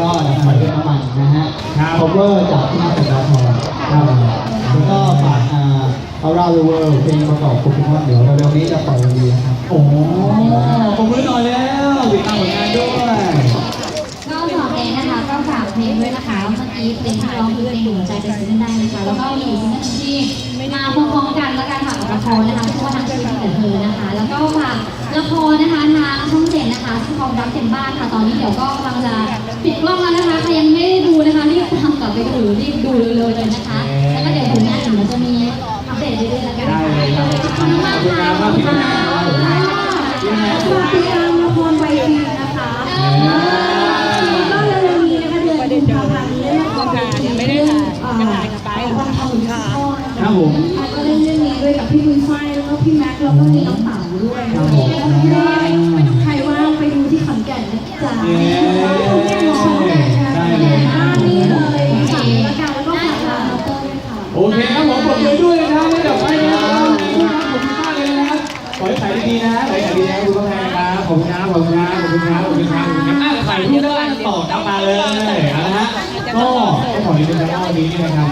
ก็ดับไฟด้วยน้ำมันนะฮะครับ cover จากที่นักสัญญาทองครับแล้วก็ฝากอ่า Around the World เพลงประกอบโปเกมอนเดี๋ยวเร็วๆนี้จะปล่อยวันดีนะครับ โอ้โหผมมือหน่อยแล้วติดตามผลงานด้วย ก็สองเพลงนะคะก็ฝากเพลงด้วยนะคะเมื่อกี้เพลงที่ร้องคือเพลงหัวใจจะซื้อได้นะคะ แล้วก็มีอีกซิงเกิลที่มาพร้อมๆกันแล้วกันค่ะกับละครนะคะชื่อว่าทางชีวิตที่กับเธอนะคะ แล้วก็ฝากละครนะคะทางช่องเจ็ดนะคะชื่อ ความรักเต็มบ้านค่ะ ตอนนี้เดี๋ยวก็กำลังจะปิดกล้องแล้วนะคะ ใครยังไม่ได้ดูนะคะรีบตามกลับไปดูรีบดูเร็วๆเลยนะคะ แล้วก็เดี๋ยวผลงานอื่นเราจะมีอัปเดตเรื่อยๆแล้วกันได้ค่ะเลยครับขอบคุณมากค่ะขอบคุณค่ะฝากติดตามละครไวทีนะคะก็เร็วๆนี้นะคะเดือนกุมภาพันธ์นี้ละครไวทีเรื่องเอ่อวันทองค่ะครับผมก็เล่นเรื่องนี้ด้วยกับพี่บุญฝ้ายแล้วก็พี่แม็กซ์แล้วก็มีน้องเต๋าด้วย โอเคครับผมปรบมือด้วยนะครับให้กับไฟนะครับขอบคุณมากเลยนะครับขอให้ขายดีๆนะขอให้ขายดีๆนะคุณกาแฟครับขอบคุณครับขอบคุณครับขอบคุณครับขอบคุณครับขอบคุณครับอะขายทุกด้านต่อดับมาเลยนะฮะก็ขอให้เป็นเจ้าวันนี้นะครับ